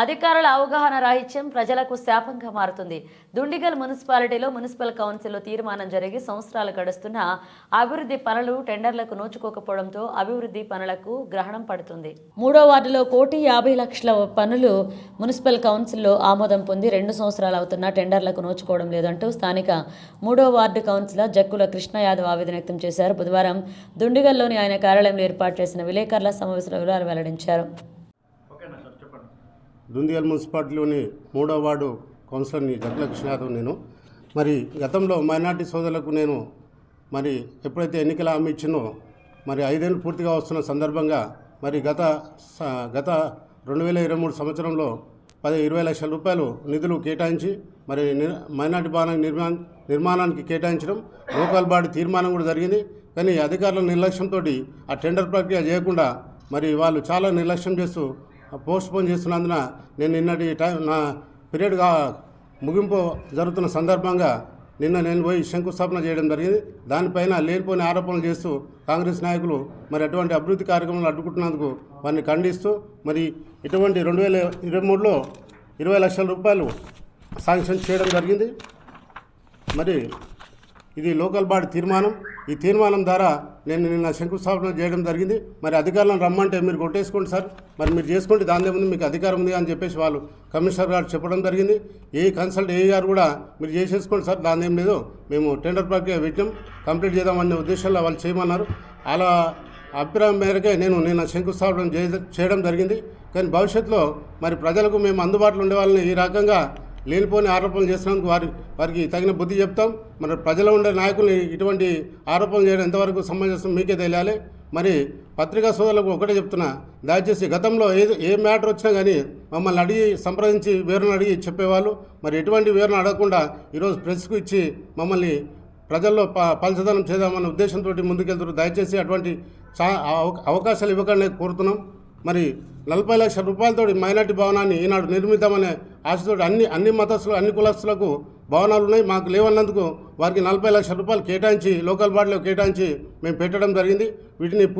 అధికారుల అవగాహన రాహిత్యం ప్రజలకు శాపంగా మారుతుంది. దుండిగల్ మున్సిపాలిటీలో మున్సిపల్ కౌన్సిల్లో తీర్మానం జరిగి సంవత్సరాలు గడుస్తున్న అభివృద్ధి పనులు టెండర్లకు నోచుకోకపోవడంతో అభివృద్ధి పనులకు గ్రహణం పడుతుంది. మూడో వార్డులో కోటి యాభై లక్షల పనులు మున్సిపల్ కౌన్సిల్లో ఆమోదం పొంది రెండు సంవత్సరాలు అవుతున్న టెండర్లకు నోచుకోవడం లేదంటూ స్థానిక మూడో వార్డు కౌన్సిలర్ జక్కుల కృష్ణ యాదవ్ ఆవేదన వ్యక్తం చేశారు. బుధవారం దుండిగల్లోని ఆయన కార్యాలయంలో ఏర్పాటు చేసిన విలేకరుల సమావేశంలో వివరాలు వెల్లడించారు. దుందిగల్ మున్సిపాలిటీలోని మూడో వార్డు కౌన్సిలర్ని జగ్ల కృష్ణ యాదవ్ నేను. మరి గతంలో మైనార్టీ సోదరులకు నేను మరి ఎప్పుడైతే ఎన్నికల హామీ ఇచ్చినో మరి ఐదేళ్ళు పూర్తిగా వస్తున్న సందర్భంగా మరి గత స- గత రెండు వేల ఇరవై మూడు సంవత్సరంలో పది ఇరవై లక్షల రూపాయలు నిధులు కేటాయించి మరి మైనార్టీ భవనం నిర్మాణ నిర్మాణానికి కేటాయించడం లోకల్ బాడీ తీర్మానం కూడా జరిగింది. కానీ అధికారుల నిర్లక్ష్యంతో ఆ టెండర్ ప్రక్రియ చేయకుండా మరి వాళ్ళు చాలా నిర్లక్ష్యం చేస్తూ పోస్ట్ పోన్ చేస్తున్నందున నేను నిన్నటి టైం నా పీరియడ్గా ముగింపు జరుగుతున్న సందర్భంగా నిన్న నేను పోయి శంకుస్థాపన చేయడం జరిగింది. దానిపైన లేనిపోని ఆరోపణలు చేస్తూ కాంగ్రెస్ నాయకులు మరి అటువంటి అభివృద్ధి కార్యక్రమాలు అడ్డుకుంటున్నందుకు వారిని ఖండిస్తూ మరి ఇటువంటి రెండు వేల ఇరవై మూడులో ఇరవై లక్షల రూపాయలు శాంక్షన్ చేయడం జరిగింది. మరి ఇది లోకల్ బాడీ తీర్మానం. ఈ తీర్మానం ద్వారా నేను నిన్న శంకుస్థాపన చేయడం జరిగింది. మరి అధికారులను రమ్మంటే మీరు కొట్టేసుకోండి సార్. మరి మీరు చేసుకోండి దాని ముందు మీకు అధికారం ఉంది అని చెప్పేసి వాళ్ళు కమిషనర్ గారు చెప్పడం జరిగింది. ఏ కన్సల్ట్ ఏ గారు కూడా మీరు చేసేసుకోండి సార్. దాని ఏం లేదు. మేము టెండర్ ప్రక్రియ పెట్టాం కంప్లీట్ చేద్దామనే ఉద్దేశంలో వాళ్ళు చేయమన్నారు. అలా అభిప్రాయం మేరకే నేను నిన్న శంకుస్థాపన చేయ- చేయడం జరిగింది. కానీ భవిష్యత్తులో మరి ప్రజలకు మేము అందుబాటులో ఉండే వాళ్ళని ఈ రకంగా లేనిపోని ఆరోపణలు చేసినందుకు వారి వారికి తగిన బుద్ధి చెప్తాం. మరి ప్రజలు ఉండే నాయకుల్ని ఇటువంటి ఆరోపణలు చేయడం ఎంతవరకు సమంజసం మీకే తెలియాలి. మరి పత్రికా సోదరులకు ఒకటే చెప్తున్నా దయచేసి గతంలో ఏది ఏ మ్యాటర్ వచ్చినా కానీ మమ్మల్ని అడిగి సంప్రదించి వివరణ అడిగి చెప్పేవాళ్ళు. మరి ఎటువంటి వివరణ అడగకుండా ఈరోజు ప్రెస్కు ఇచ్చి మమ్మల్ని ప్రజల్లో ప పలచదనం చేద్దామన్న ఉద్దేశంతో ముందుకెళ్తున్నారు. దయచేసి అటువంటి చా అవ- అవకాశాలు ఇవ్వకుండా కోరుతున్నాం. మరి నలభై లక్షల రూపాయలతో మైనార్టీ భవనాన్ని ఈనాడు నిర్మిద్దామనే ఆశతోటి అన్ని అన్ని మతస్థులు అన్ని కులస్తులకు భవనాలు ఉన్నాయి. మాకు లేవన్నందుకు వారికి నలభై లక్షల రూపాయలు కేటాయించి లోకల్ బాడీలో కేటాయించి మేము పెట్టడం జరిగింది. వీటిని